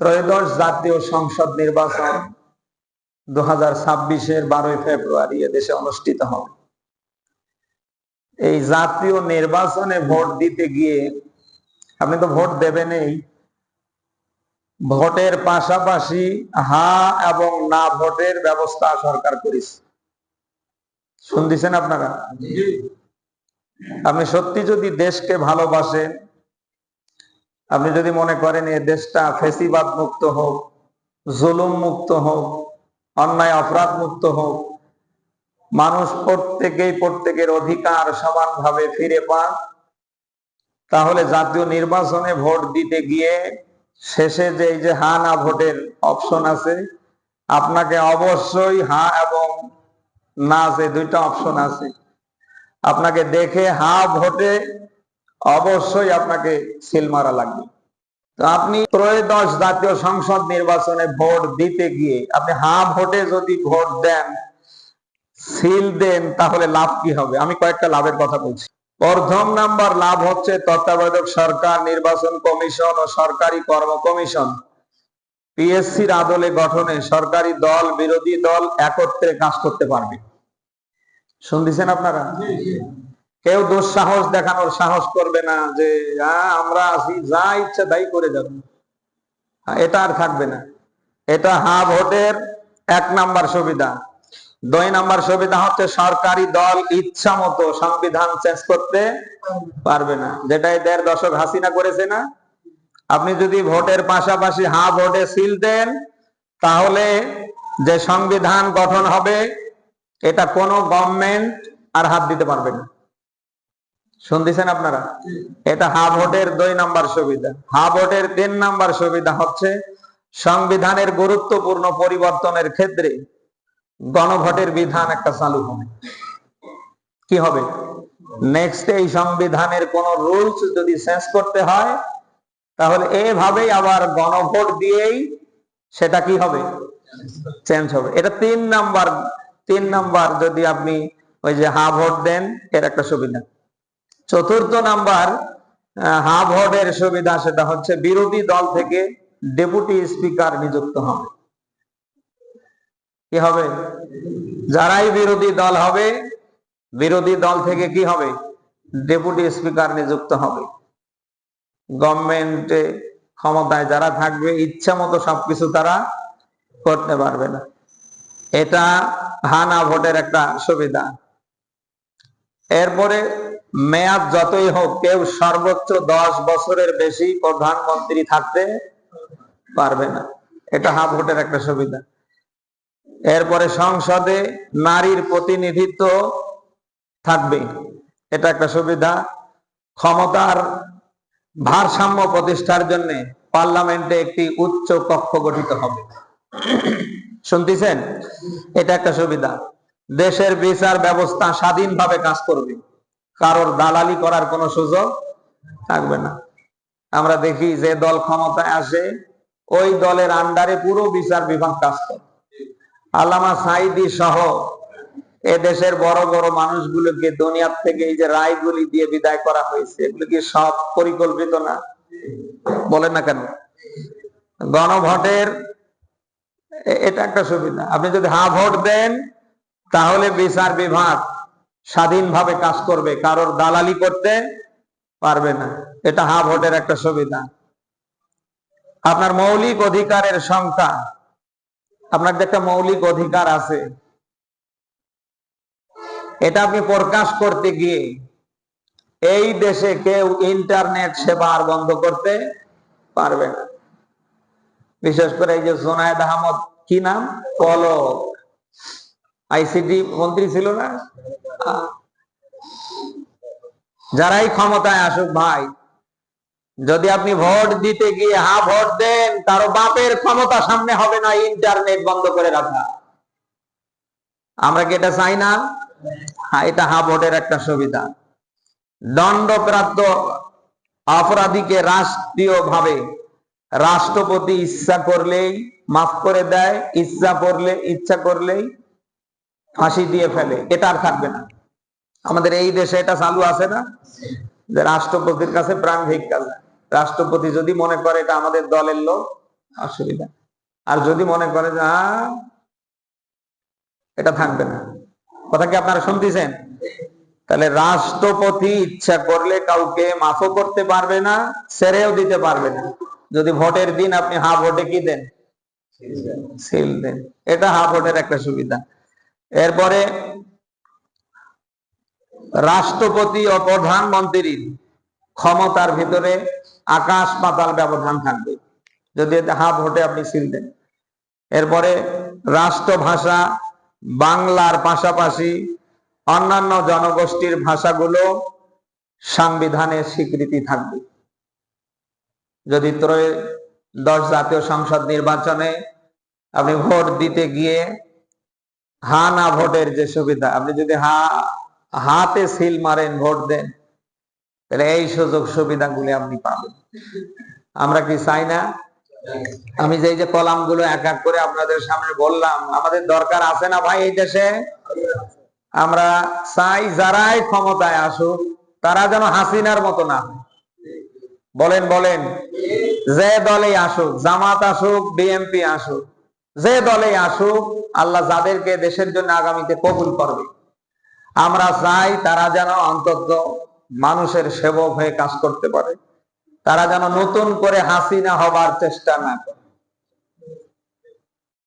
ত্রয়োদশ জাতীয় সংসদ নির্বাচন দু হাজার ছাব্বিশের বারোই ফেব্রুয়ারি এদেশে অনুষ্ঠিত হবে। এই জাতীয় নির্বাচনে ভোট দিতে গিয়ে আপনি তো ভোট দেবেনই ভোটের পাশাপাশি হা এবং না ভোটের ব্যবস্থা সরকার করেছে। শুনতেছেন আপনারা? আপনি সত্যি যদি দেশকে ভালোবাসেন আপনি যদি মনে করেন এ দেশটা ফেসিবাদ মুক্ত হোক, জুলুম মুক্ত হোক, অন্যায় অপরাধ মুক্ত হোক, মানুষ প্রত্যেকেই প্রত্যেকের অধিকার সমানভাবে ফিরে পান তাহলে জাতীয় নির্বাচনে ভোট দিতে গিয়ে শেষে যে এই যে হা না ভোটের অপশন আছে, আপনাকে অবশ্যই হা এবং না যে দুইটা অপশন আছে। আপনাকে দেখে হা ভোটে অবশ্যই আপনাকে সিল মারা লাগবে। তো আপনি ত্রয়োদশ জাতীয় সংসদ নির্বাচনে ভোট দিতে গিয়ে আপনি হা ভোটে যদি ভোট দেন, সিল দেন, তাহলে লাভ কি হবে? আমি কয়েকটা লাভের কথা বলছি। প্রথম নাম্বার লাভ হচ্ছে তত্ত্বাবধায়ক সরকার, নির্বাচন কমিশন ও সরকারি কর্ম কমিশন। পিএসসির আদলে গঠনে সরকারি দল, বিরোধী দল একত্রে কাজ করতে পারবে। শুনতেছেন আপনারা? কেউ দুঃসাহস দেখানোর সাহস করবে না যে আমরা আছি, যা ইচ্ছা তাই করে যাব। এটা আর থাকবে না। এটা হা ভোটের এক নাম্বার সুবিধা। দুই নাম্বার সুবিধা হচ্ছে সরকারি দল ইচ্ছা মতো সংবিধান চেঞ্জ করতে পারবে না। যেটা দেড় দশক হাসিনা করেছে না। আপনি যদি ভোটের পাশাপাশি হা ভোটে সিল দেন, তাহলে যে সংবিধান গঠন হবে, এটা কোনো গভর্নমেন্ট আর হাত দিতে পারবে না। শুনতেছেন আপনারা? এটা হা ভোটের দুই নাম্বার সুবিধা। হা ভোটের তিন নাম্বার সুবিধা হচ্ছে সংবিধানের গুরুত্বপূর্ণ পরিবর্তনের ক্ষেত্রে গণভোটের বিধান একটা চালু হবে। কি হবে? নেক্সট এই সংবিধানের কোন রুলস যদি চেঞ্জ করতে হয়, তাহলে এভাবেই আবার গণভোট দিয়েই সেটা কি হবে? চেঞ্জ হবে। এটা তিন নাম্বার তিন নাম্বার যদি আপনি ওই যে হা ভোট দেন, এর একটা সুবিধা। চতুর্থ নাম্বার আহ, হা ভোটের সুবিধা সেটা হচ্ছে বিরোধী দল থেকে ডেপুটি স্পিকার নিযুক্ত হবে। কি হবে? যারাই বিরোধী দল হবে বিরোধী দল থেকে কি হবে? ডেপুটি স্পিকার নিযুক্ত হবে। গভর্নমেন্টে ক্ষমতায় যারা থাকবে ইচ্ছা মতো সবকিছু তারা করতে পারবে না। এটা হানা ভোটের একটা সুবিধা। এরপরে মেয়াদ যতই হোক, কেউ সর্বোচ্চ দশ বছরের বেশি প্রধানমন্ত্রী থাকতে পারবে না। এটা হা ভোটের একটা সুবিধা। এরপরে সংসদে নারীর প্রতিনিধিত্ব থাকবে, এটা একটা সুবিধা। ক্ষমতার ভারসাম্য প্রতিষ্ঠার জন্য পার্লামেন্টে একটি উচ্চ কক্ষ গঠিত হবে। শুনতেছেন? এটা একটা সুবিধা। দেশের বিচার ব্যবস্থা স্বাধীনভাবে কাজ করবে। কারোর দালালি করার কোনো সুযোগ থাকবে না। আমরা দেখি যে দল ক্ষমতায় আসে, ওই দলের আন্ডারে পুরো বিচার বিভাগ কাজ করে। আল্লামা সাইদি সহ এ দেশের বড় বড় মানুষগুলোকে দুনিয়ার থেকে এই যে রায়গুলি দিয়ে বিদায় করা হয়েছে, এগুলো কি সব পরিকল্পিত না? বলেন না কেন? গণভোটের এটা একটা সুবিধা। আপনি যদি হা ভোট দেন, তাহলে বিচার বিভাগ স্বাধীনভাবে কাজ করবে, কারোর দালালি করতে পারবে না। এটা হা ভোটের একটা সুবিধা। আপনার মৌলিক অধিকারের সংখ্যা, আপনার যে একটা মৌলিক অধিকার আছে, এটা আপনি প্রকাশ করতে গিয়ে এই দেশে কেউ ইন্টারনেট সেবা আর বন্ধ করতে পারবে না। বিশেষ করে এই যে জোনায়েদ আহমদ, কি নাম? পলক। আইসিটি মন্ত্রী ছিল না। যারাই ক্ষমতায় আসুক ভাই, যদি আপনি ভোট দিতে গিয়ে হা ভোট দেন কারও বাপের ক্ষমতা সামনে হবে না, ইন্টারনেট বন্ধ করে রাখা। আমরা কি এটা চাই না? হ্যাঁ এটা হা ভোটের একটা সুবিধা। দণ্ডপ্রাপ্ত অপরাধীকে রাষ্ট্রীয় ভাবে রাষ্ট্রপতি ইচ্ছা করলেই মাফ করে দেয়, ইচ্ছা করলে, ইচ্ছা করলেই ফাঁসি দিয়ে ফেলে এটা আর থাকবে না। আমাদের এই দেশে এটা চালু আছে না? যে রাষ্ট্রপতির কাছে প্রাণ ভিক্ষা রাষ্ট্রপতি যদি মনে করে এটা আমাদের দলের লোক অসুবিধা। আর যদি মনে করে যে "আহ, এটা থাকবে না। কথা কি আপনারা শুনতেছেন? তাহলে রাষ্ট্রপতি ইচ্ছা করলে কাউকে মাফও করতে পারবে না সেরেও দিতে পারবে না। যদি ভোটের দিন আপনি হা ভোটে কি দেন? সিল দেন। এটা হা ভোটের একটা সুবিধা। এরপরে রাষ্ট্রপতি ও প্রধানমন্ত্রীর ক্ষমতার ভিতরে আকাশ পাতাল ব্যবধান থাকবে। যদি এতে হা ভোটে আপনি সিল দেন। এরপরে রাষ্ট্রভাষা বাংলার পাশাপাশি অন্যান্য জনগোষ্ঠীর ভাষাগুলো সংবিধানে স্বীকৃতি থাকবে। যদি ত্রয় দশ জাতীয় সংসদ নির্বাচনে আপনি ভোট দিতে গিয়ে হা না ভোটের যে সুবিধা, আপনি যদি হা, হাতে সিল মারেন ভোট দেন, তাহলে এই সুযোগ সুবিধাগুলি আপনি পাবেন। আমরা কি চাই না? আমি যে যে কলামগুলো এক এক করে আপনাদের সামনে বললাম, আমাদের দরকার আছে না ভাই এই দেশে? আমরা চাই যারাই ক্ষমতায় আসুক, তারা যেন হাসিনার মতো না বলেন বলেন। যে দলে আসুক, জামাত আসুক বিএমপি আসুক যে দলে আসুক, আল্লাহ যাদেরকে দেশের জন্য আগামীতে কবুল করবে। আমরা চাই তারা যেন অন্তত মানুষের সেবক হয়ে কাজ করতে পারে। তারা যেন নতুন করে হাসিনা হবার চেষ্টা না করে।